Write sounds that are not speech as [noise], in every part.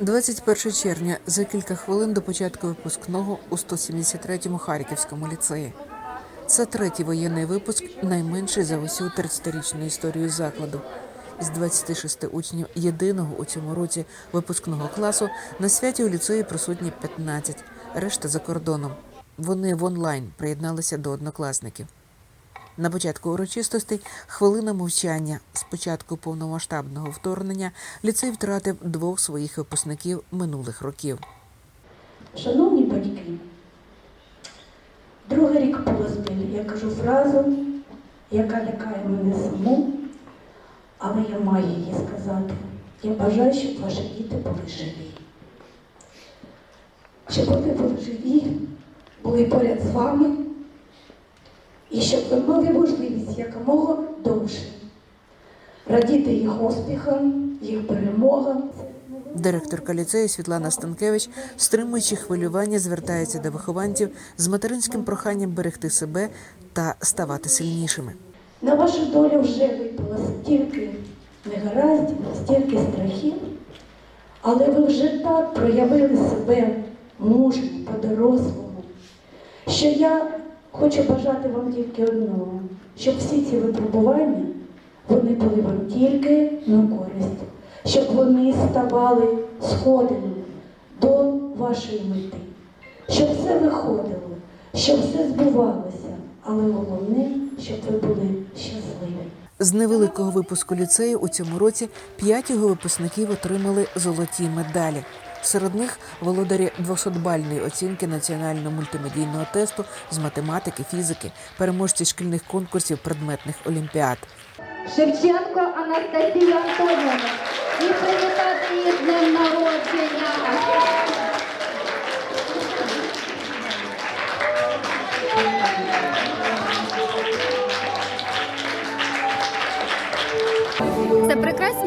21 червня за кілька хвилин до початку випускного у 173-му Харківському ліцеї. Це третій воєнний випуск, найменший за усю 30-річну історію закладу. З 26 учнів єдиного у цьому році випускного класу на святі у ліцеї присутні 15, решта за кордоном. Вони в онлайн приєдналися до однокласників. На початку урочистостей хвилина мовчання. З початку повномасштабного вторгнення ліцей втратив двох своїх випускників минулих років. Шановні батьки, другий рік поспіль я кажу фразу, яка лякає мене саму, але я маю її сказати. Я бажаю, щоб ваші діти були живі. Щоб вони були живі, були поряд з вами, і щоб ви мали можливість якомога довше радіти їх успіхам, їх перемогам. Директорка ліцею Світлана Станкевич, стримуючи хвилювання, звертається до вихованців з материнським проханням берегти себе та ставати сильнішими. На вашу долю вже випало стільки негараздів, стільки страхів, але ви вже так проявили себе мужньо, по-дорослому, що я хочу бажати вам тільки одного, щоб всі ці випробування вони були вам тільки на користь, щоб вони ставали сходами до вашої мети, щоб все виходило, щоб все збувалося, але головне, щоб ви були щасливі. З невеликого випуску ліцею у цьому році п'ять його випускників отримали золоті медалі. Серед них володарі 200-бальної оцінки національного мультимедійного тесту з математики, фізики, переможці шкільних конкурсів предметних олімпіад. Шевченко Анастасія Антонівна. І привітати з днем народження.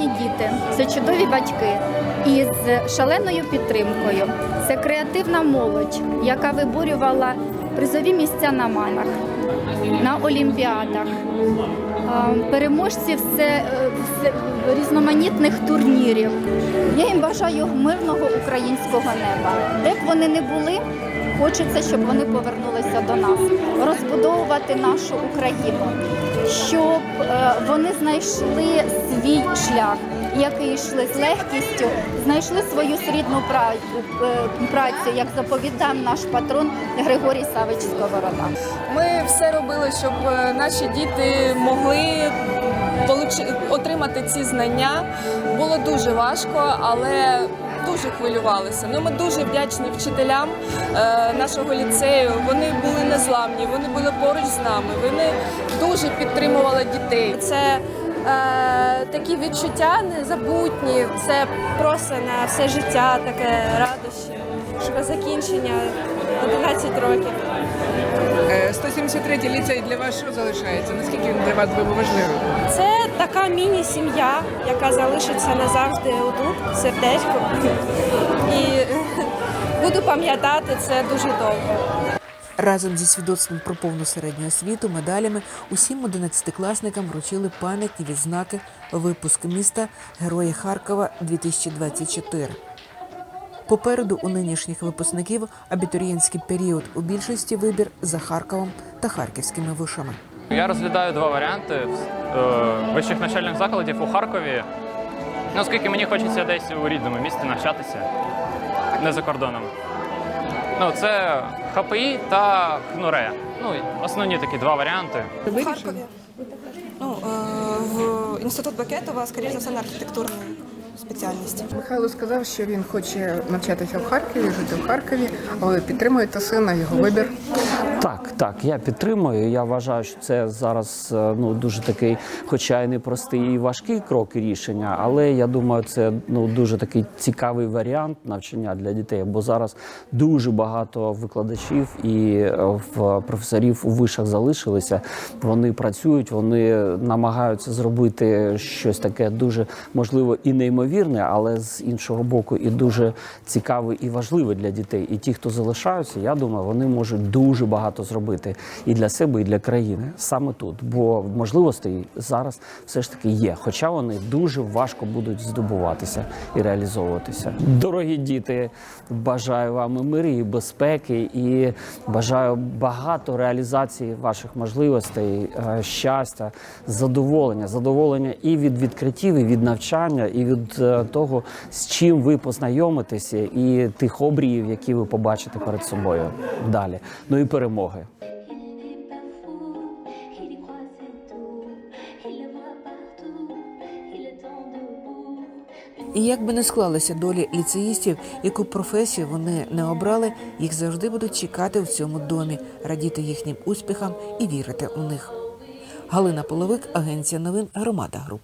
Прекрасні діти, це чудові батьки із шаленою підтримкою. Це креативна молодь, яка виборювала призові місця на манах, на олімпіадах, переможці все, все- різноманітних турнірів. Я їм бажаю мирного українського неба. Де б вони не були, хочеться, щоб вони повернулися до нас, розбудовувати нашу Україну, щоб е, вони знайшли свій шлях. Який йшли з легкістю, знайшли свою срідну е, працю, як заповідав наш патрон Григорій Савич Сковорода. Ми все робили, щоб е, наші діти могли отримати ці знання. Було дуже важко, але дуже хвилювалися. Ну, ми дуже вдячні вчителям е, нашого ліцею. Вони були незламні, вони були поруч з нами. Вони дуже підтримували дітей. Це е, такі відчуття незабутні. Це просто на все життя таке радощі. Що закінчення 11 років. Е, 173 ліцей для вас що залишається? Наскільки він для вас був важливий? Це така міні-сім'я, яка залишиться назавжди отут, в сердечку. І [laughs] буду пам'ятати це дуже довго. Разом зі свідоцтвом про повну середню освіту, медалями усім 11-класникам вручили пам'ятні відзнаки випуск міста Герої Харкова 2024. Попереду у нинішніх випускників абітурієнтський період у більшості вибір за Харковом та харківськими вишами. Я розглядаю два варіанти е, вищих навчальних закладів у Харкові. Ну, оскільки мені хочеться десь у рідному місті навчатися, не за кордоном. Ну, це ХПІ та КНУРЕ. Ну, основні такі два варіанти. В Харкові. Ну, е, в інститут Бакетова, скоріш за все, на архітектурну спеціальність. Михайло сказав, що він хоче навчатися в Харкові, жити в Харкові, але ви підтримуєте сина, його вибір. Так, так, я підтримую. Я вважаю, що це зараз е, ну дуже такий, хоча й непростий і важкий крок і рішення, але я думаю, це ну дуже такий цікавий варіант навчання для дітей. Бо зараз дуже багато викладачів і е, в професорів у вишах залишилися. Вони працюють, вони намагаються зробити щось таке дуже можливо і неймовірне. Неймовірний, але з іншого боку, і дуже цікавий і важливий для дітей. І ті, хто залишаються, я думаю, вони можуть дуже багато зробити і для себе, і для країни саме тут. Бо можливостей зараз все ж таки є. Хоча вони дуже важко будуть здобуватися і реалізовуватися. Дорогі діти, бажаю вам і миру, і безпеки, і бажаю багато реалізації ваших можливостей, е, щастя, задоволення, задоволення і від відкриттів, і від навчання, і від е, того, з чим ви познайомитеся, і тих обріїв, які ви побачите перед собою далі. Ну і перемоги. І як би не склалися долі ліцеїстів, яку професію вони не обрали, їх завжди будуть чекати в цьому домі, радіти їхнім успіхам і вірити у них. Галина Половик, агенція новин Громада Груп.